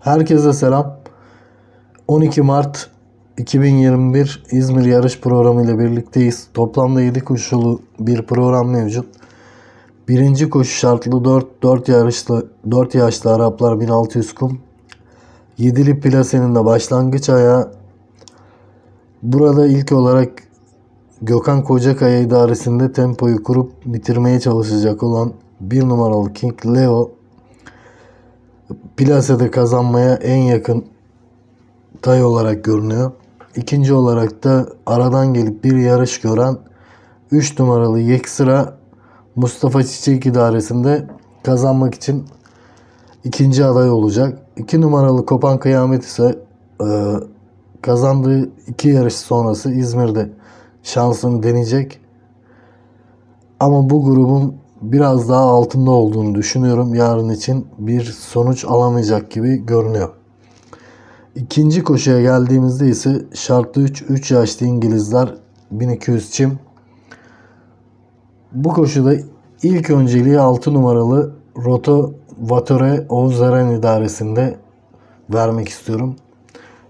Herkese selam. 12 Mart 2021 İzmir yarış programı ile birlikteyiz. Toplamda 7 koşulu bir program mevcut. Birinci koşu şartlı 4 4 yarışlı 4 yaşlı Araplar 1600 kum. Yedili plasenin de başlangıç ayağı. Burada ilk olarak Gökhan Kocakaya idaresinde tempoyu kurup bitirmeye çalışacak olan bir numaralı King Leo Plase'de kazanmaya en yakın tay olarak görünüyor. İkinci olarak da aradan gelip bir yarış gören 3 numaralı Yeksira Mustafa Çiçek idaresinde kazanmak için ikinci aday olacak. 2 numaralı Kopan Kıyamet ise e, kazandığı iki yarış sonrası İzmir'de şansını deneyecek. Ama bu grubun biraz daha altında olduğunu düşünüyorum. Yarın için bir sonuç alamayacak gibi görünüyor. İkinci koşuya geldiğimizde ise şartlı 3 3 yaşlı İngilizler 1200 çim. Bu koşuda ilk önceliği 6 numaralı Roto Vatore Oğuz Eren idaresinde vermek istiyorum.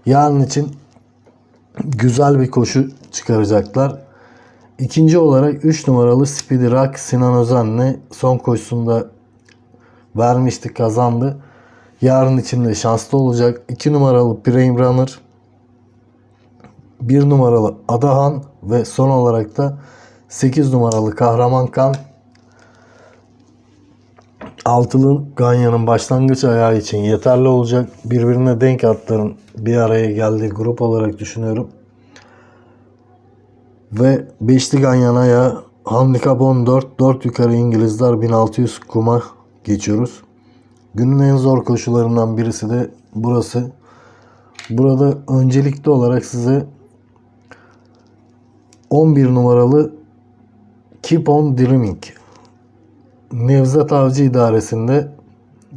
Yarın için güzel bir koşu çıkaracaklar. İkinci olarak 3 numaralı Speedy Rock Sinan Özen'le son koşusunda vermişti kazandı. Yarın için de şanslı olacak. 2 numaralı Prime Runner 1 numaralı Adahan ve son olarak da 8 numaralı Kahraman Kan Altılı Ganyan'ın başlangıç ayağı için yeterli olacak. Birbirine denk atların bir araya geldiği grup olarak düşünüyorum. Ve Beşli Ganyan ayağı handikap 14 4 yukarı İngilizler 1600 kuma geçiyoruz. Günün en zor koşularından birisi de burası. Burada öncelikli olarak size 11 numaralı Keep on Dreaming Nevzat Avcı idaresinde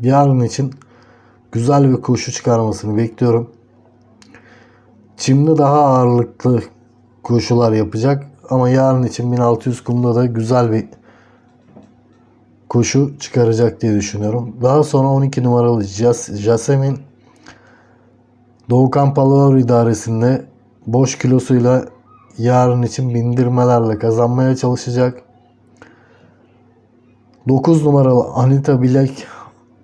yarın için güzel bir koşu çıkarmasını bekliyorum. Çimde daha ağırlıklı koşular yapacak ama yarın için 1600 kumda da güzel bir koşu çıkaracak diye düşünüyorum. Daha sonra 12 numaralı Jas Jasemin Doğukan Palaver idaresinde boş kilosuyla yarın için bindirmelerle kazanmaya çalışacak. 9 numaralı Anita Bilek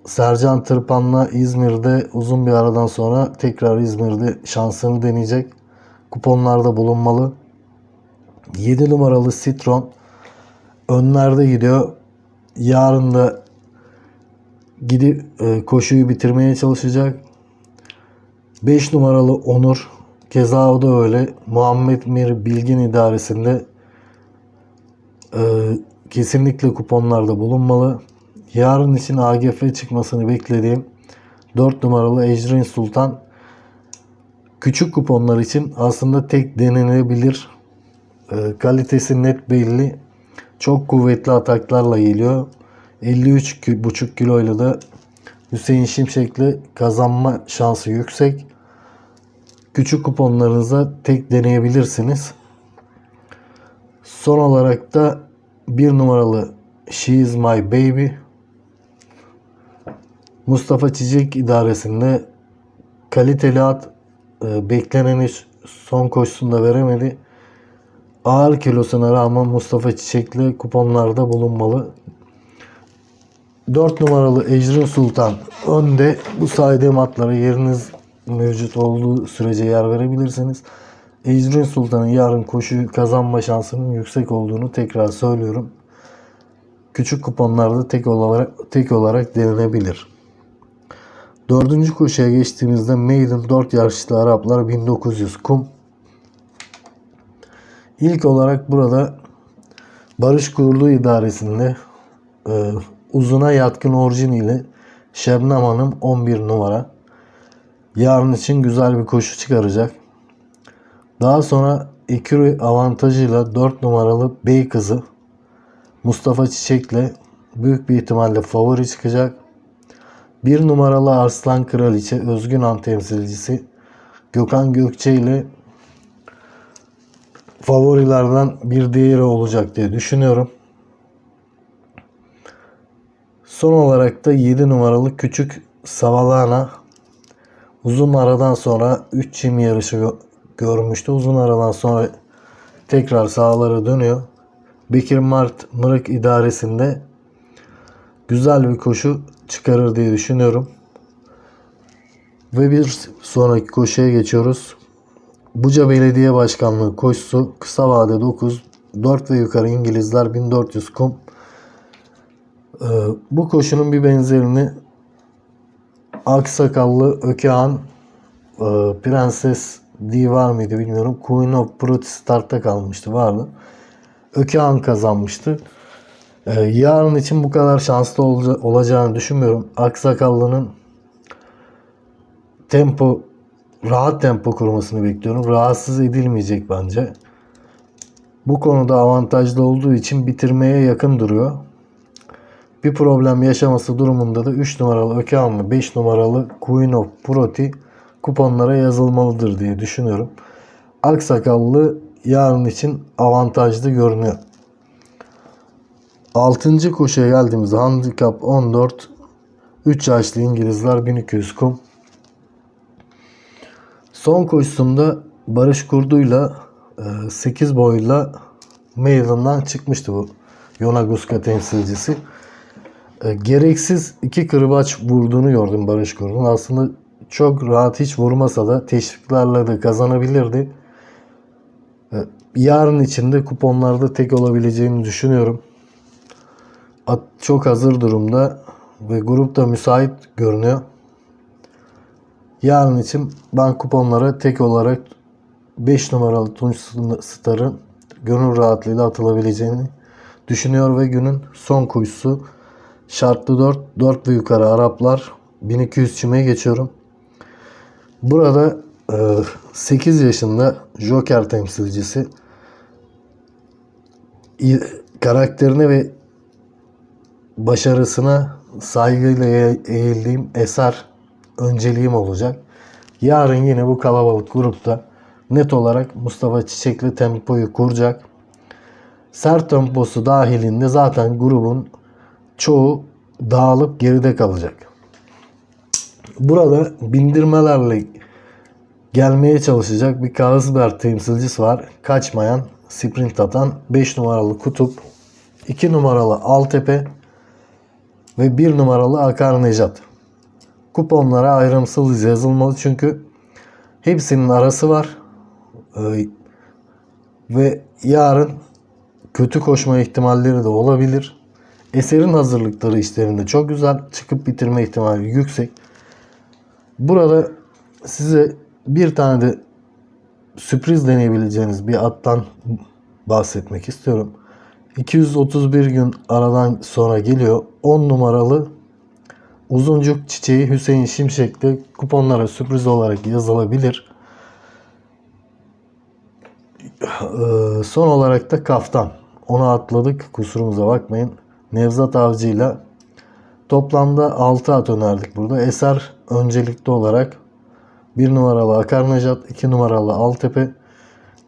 Sercan Tırpan'la İzmir'de uzun bir aradan sonra tekrar İzmir'de şansını deneyecek. Kuponlarda bulunmalı. 7 numaralı Citron önlerde gidiyor. Yarın da gidip e, koşuyu bitirmeye çalışacak. 5 numaralı Onur keza o da öyle. Muhammed Mir Bilgin idaresinde e, kesinlikle kuponlarda bulunmalı. Yarın için AGF çıkmasını beklediğim 4 numaralı Ecrin Sultan küçük kuponlar için aslında tek denenebilir. E, kalitesi net belli. Çok kuvvetli ataklarla geliyor. 53,5 kiloyla da Hüseyin Şimşek'le kazanma şansı yüksek. Küçük kuponlarınıza tek deneyebilirsiniz. Son olarak da bir numaralı She is my baby Mustafa Çiçek idaresinde kaliteli at e, bekleneni son koşusunda veremedi. Ağır kilosuna rağmen Mustafa Çiçek'le kuponlarda bulunmalı. 4 numaralı Ecrin Sultan önde. Bu saydığım atlara yeriniz mevcut olduğu sürece yer verebilirsiniz. Ecrin Sultan'ın yarın koşuyu kazanma şansının yüksek olduğunu tekrar söylüyorum. Küçük kuponlarda tek olarak tek olarak denenebilir. Dördüncü koşuya geçtiğimizde Maiden 4 yarışlı Araplar 1900 kum. İlk olarak burada Barış Kurulu idaresinde e, uzuna yatkın orijin ile Şebnem Hanım 11 numara. Yarın için güzel bir koşu çıkaracak. Daha sonra Ekürü avantajıyla 4 numaralı Bey kızı Mustafa Çiçek'le büyük bir ihtimalle favori çıkacak. 1 numaralı Arslan Kraliçe Özgün An temsilcisi Gökhan Gökçe ile favorilerden bir diğeri olacak diye düşünüyorum. Son olarak da 7 numaralı Küçük Savalana Uzun aradan sonra 3 çim yarışı gö- görmüştü. Uzun aradan sonra tekrar sahalara dönüyor. Bekir Mart Mırık idaresinde güzel bir koşu çıkarır diye düşünüyorum. Ve bir sonraki koşuya geçiyoruz. Buca Belediye Başkanlığı koşusu kısa vade 9 4 ve yukarı İngilizler 1400 kum. Ee, bu koşunun bir benzerini Aksakallı Ökehan e, Prenses D var mıydı bilmiyorum. Queen of Brut startta kalmıştı vardı. Ökehan kazanmıştı. Ee, yarın için bu kadar şanslı olacağını düşünmüyorum. Aksakallı'nın tempo rahat tempo kurmasını bekliyorum. Rahatsız edilmeyecek bence. Bu konuda avantajlı olduğu için bitirmeye yakın duruyor. Bir problem yaşaması durumunda da 3 numaralı Ökehan ve 5 numaralı Queen of Proti kuponlara yazılmalıdır diye düşünüyorum. Aksakallı yarın için avantajlı görünüyor. 6. koşuya geldiğimizde handikap 14 3 yaşlı İngilizler 1200 kum. Son koşusunda Barış Kurdu'yla 8 boyla meydandan çıkmıştı bu Yonaguska temsilcisi. E, Gereksiz iki kırbaç vurduğunu gördüm Barış Kurdu'nun. Aslında çok rahat hiç vurmasa da teşviklerle de kazanabilirdi. E, Yarın içinde kuponlarda tek olabileceğini düşünüyorum. At çok hazır durumda ve grup da müsait görünüyor. Yarın için ben kuponlara tek olarak 5 numaralı Tunç Star'ın gönül rahatlığıyla atılabileceğini düşünüyor ve günün son kuyusu şartlı 4, 4 ve yukarı Araplar 1200 çime geçiyorum. Burada e, 8 yaşında Joker temsilcisi karakterine ve başarısına saygıyla eğ- eğildiğim eser önceliğim olacak. Yarın yine bu kalabalık grupta net olarak Mustafa Çiçekli tempoyu kuracak. Sert temposu dahilinde zaten grubun çoğu dağılıp geride kalacak. Burada bindirmelerle gelmeye çalışacak bir Carlsberg temsilcisi var. Kaçmayan, sprint atan 5 numaralı Kutup, 2 numaralı Altepe ve 1 numaralı Akar Nejat. Kuponlara ayrımsız yazılmalı çünkü hepsinin arası var. Ee, ve yarın kötü koşma ihtimalleri de olabilir. Eserin hazırlıkları işlerinde çok güzel. Çıkıp bitirme ihtimali yüksek. Burada size bir tane de sürpriz deneyebileceğiniz bir attan bahsetmek istiyorum. 231 gün aradan sonra geliyor. 10 numaralı Uzuncuk çiçeği Hüseyin Şimşek'te kuponlara sürpriz olarak yazılabilir. Ee, son olarak da kaftan. Onu atladık. Kusurumuza bakmayın. Nevzat Avcı'yla toplamda 6 at önerdik burada. Eser öncelikli olarak 1 numaralı Akar Nejat, 2 numaralı Altepe,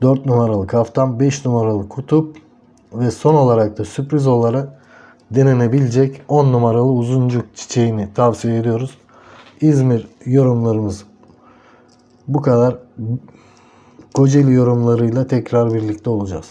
4 numaralı Kaftan, 5 numaralı Kutup ve son olarak da sürpriz olarak denenebilecek 10 numaralı Uzuncuk çiçeğini tavsiye ediyoruz. İzmir yorumlarımız bu kadar. Kocaeli yorumlarıyla tekrar birlikte olacağız.